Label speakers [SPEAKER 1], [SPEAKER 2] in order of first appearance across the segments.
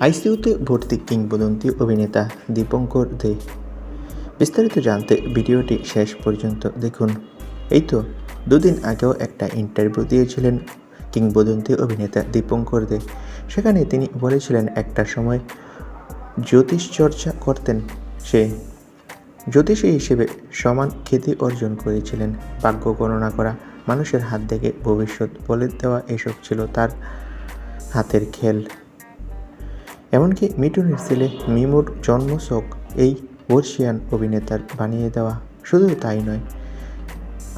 [SPEAKER 1] আইসিইউতে ভর্তি কিংবদন্তি অভিনেতা দীপঙ্কর দে। বিস্তারিত জানতে ভিডিওটি শেষ পর্যন্ত দেখুন। এই তো, দুদিন আগেও একটা ইন্টারভিউ দিয়েছিলেন কিংবদন্তি অভিনেতা দীপঙ্কর দে। সেখানে তিনি বলেছিলেন, একটা সময় জ্যোতিষ চর্চা করতেন সে। জ্যোতিষী হিসেবে সমান খ্যাতি অর্জন করেছিলেন। ভাগ্য গণনা করা, মানুষের হাত থেকে ভবিষ্যৎ বলে দেওয়া এসব ছিল তার হাতের খেল। এমনকি মিঠুনের ছেলে মিমুর জন্মশোক এই বর্ষিয়ান অভিনেতার বানিয়ে দেওয়া শুধু তাই নয়,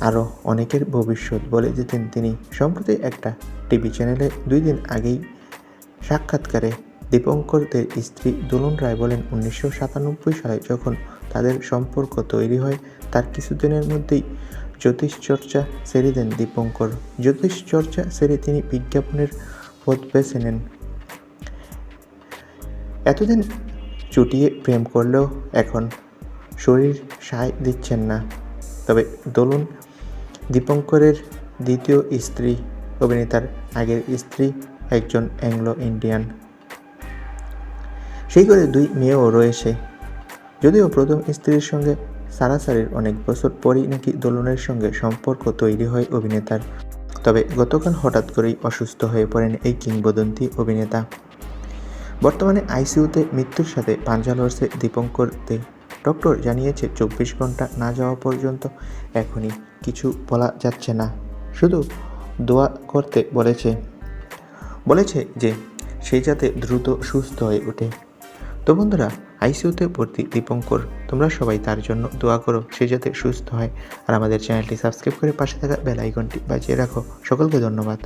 [SPEAKER 1] আরও অনেকের ভবিষ্যৎ বলে যেতেন তিনি। সম্প্রতি একটা টিভি চ্যানেলে দুই দিন আগেই সাক্ষাৎকারে দীপঙ্করদের স্ত্রী দোলন রায় বলেন, উনিশশো সাতানব্বই সালে যখন তাদের সম্পর্ক তৈরি হয়, তার কিছুদিনের মধ্যেই জ্যোতিষ চর্চা ছেড়ে দেন দীপঙ্কর। জ্যোতিষ চর্চা ছেড়ে তিনি বিজ্ঞাপনের পথ বেছে নেন। এতদিন চুটিয়ে প্রেম করলেও এখন শরীর সায় দিচ্ছেন না। তবে দোলন দীপঙ্করের দ্বিতীয় স্ত্রী অভিনেতার আগের স্ত্রী একজন অ্যাংলো ইন্ডিয়ান। সেই করে দুই মেয়েও রয়েছে। যদিও প্রথম স্ত্রীর সঙ্গে সারাসারির অনেক বছর পরই নাকি দোলনের সঙ্গে সম্পর্ক তৈরি হয় অভিনেতার। তবে গতকাল হঠাৎ করেই অসুস্থ হয়ে পড়েন এই কিংবদন্তি অভিনেতা। বর্তমানে আইসিইউতে মৃত্যুর সাথে পাঞ্জা লড়ছে দীপঙ্কর দে। ডক্টর জানিয়েছে, চব্বিশ ঘণ্টা না যাওয়া পর্যন্ত এখনই কিছু বলা যাচ্ছে না। শুধু দোয়া করতে বলেছে। বলেছে যে সেই যাতে দ্রুত সুস্থ হয়ে ওঠে। তো বন্ধুরা, আইসিইউতে ভর্তি দীপঙ্কর, তোমরা সবাই তার জন্য দোয়া করো, সে যাতে সুস্থ হয়। আর আমাদের চ্যানেলটি সাবস্ক্রাইব করে পাশে থাকা বেল আইকনটি বাজিয়ে রাখো। সকলকে ধন্যবাদ।